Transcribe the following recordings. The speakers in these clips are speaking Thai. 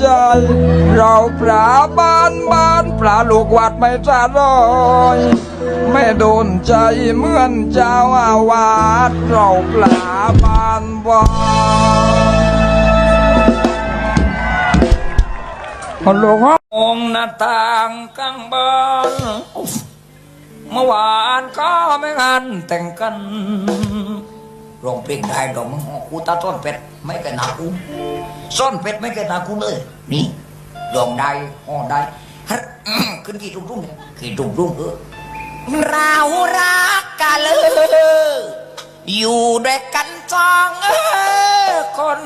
ใจ เราปลาบ้านบ้านปลาลูกวัดไม่จะรอยไม่โดนใจเหมือนเจ้าอาวาสเราปลาบ้านบ้านหลวงพ่อองหน้าต่างกลางบ้านเมื่อวานก็ไม่งานแต่งกัน รองเพลงได้ดอกมึงกูตาต้นเป็ดไม่เคยหนากูซ่อนเป็ดไม่เคยหนากูเลย นี่ร้องได้อ้อได้ฮัดขึ้นกี่รุ่งรุ่งเนี่ยกี่รุ่งรุ่งเออเรารักกันเลยอยู่ด้วยกันสองเออคน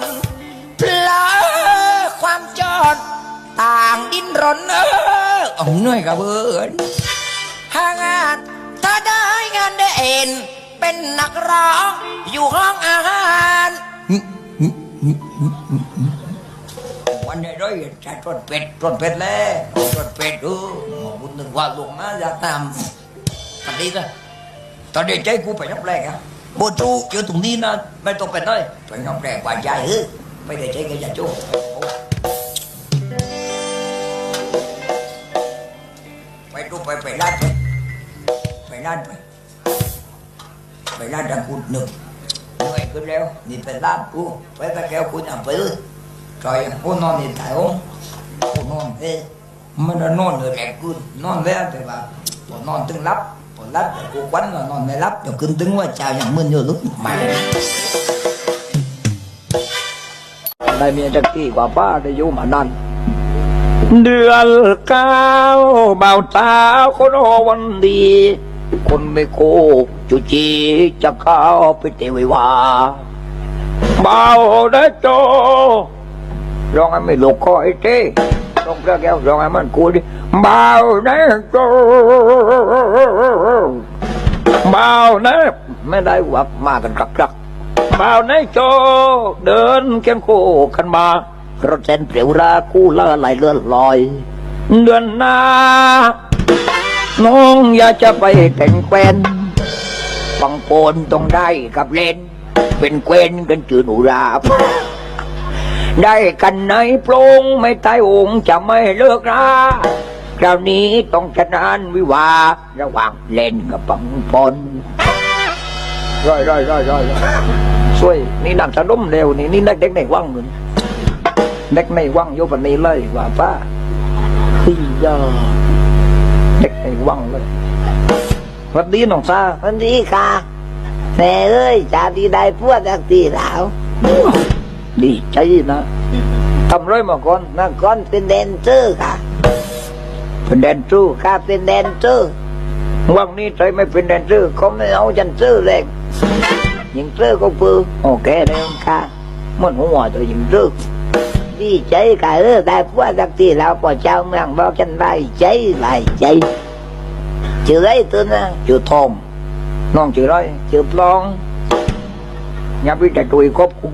เพลอความจนต่างดิ้นรนเออเอาเหนื่อยกับเพื่อนหางานถ้าได้งานได้เอ็นเป็นนักร้อง อยู่ห้องอาหารวันนี้ด้วยใช้ต้นเป็ดต้นเป็ดแล้วต้นเป็ดเออคุณนึกว่าลงมาอยากทำวันนี้นะตอนเด็กใจกูไปนับแรกอะโบจูอยู่ตรงนี้นะไม่ต้องไปเลยไปนับแรกว่าใจเออไม่ได้ใจกับยาจูไปดูไปไปลาดไปไปร้านไปไปร้านดังกูหนึ่ง เหนื่อยขึ้นแล้วนี่ไปร้านกูไปตะแก้วกูอย่าไปเลยจอยกูนอนนี่ถ่ายองกูนอนเอ้มันนอนเลยแกกูนอนแล้วแต่ว่าพอนอนตึงรับพอรับกูควันนอนไม่รับเดี๋ยวขึ้นตึงว่าเจ้าอย่างมึนอยู่ลุกมาได้เมียจักกี้กว่าป้าได้อยู่มานานเดือนเก้าเบาตาคนโอวันดี คนไม่โคกจุจีจะเข้าไปเตวิวาเบาได้โจร้องให้ไม่หลกคอไอ้เต้ร้องแก้วร้องให้มันกูดิเบาได้โจเบานะไม่ได้หวักมากันกลักกักบ่าวในโจเดินเคียงคู่กันมารถเส้นเปรียวราคู่ละไหลเลื่อนลอย เดือนหน้า น้องอยากจะไปแต่งแควนฟังโปนต้องได้กับเล่น เป็นเกวนกันจือหนูราบได้กันในโปรงไม่ตายองค์จะไม่เลิกราคราวนี้ต้องชนะวิวาระหว่างเล่นกับปังปนร้อยร้อยร้อยร้อยร้อยช่วยนี่นักสะดุ้มเร็วนี่นี่นักเด็กในว่างเหมือนเด็กในว่างโยปันนี้เลยว่าป้าพี่ยา ว่างเลยสวัสดีน้องซาวันดีค่ะแม่เอ้ยชาติได้พวดจากตีสาว ดีใจนะทำไรมาก่อนเมื่อก่อนเป็นแดนเซอร์ค่ะ เป็นแดนซูข้าเป็นแดนเซอร์ว่างนี้ใจไม่เป็นแดนซูเขาไม่เอาจันเซอร์เลยยิงเซอร์ก็ปือโอเคเลยค่ะมันหัวตัวยิงซึดีใจค่ะเออได้พวดจากตีแล้วพอเจ้าเมืองบอกฉันได้ใจได้ใจ ชื่ออะไรตัวนะชื่อทอมน้องชื่อไรชื่อปลองอย่าไปแต่ตุยครบกู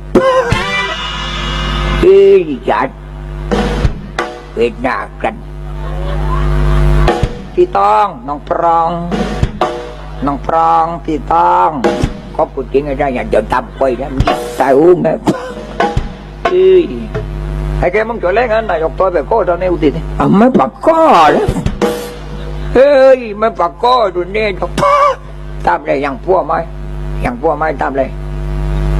ชื่อจัดเป็นหน้ากันพี่ต้องน้องปรอง เฮ้ยมันปากก้อดุนเน่นป้าตามเลยอย่างพวกไหมอย่างพวกไหมตามเลย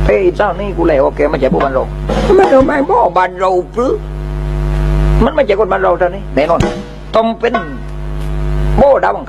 เฮ้ยเจ้านี่กูเลยโอเคมันจะพวกบันลงมันทำไมบ่บันเราปื้มันไม่จะกคนบันเราเท่นี้แน่นอนต้องเป็นโม่ดาวังเขา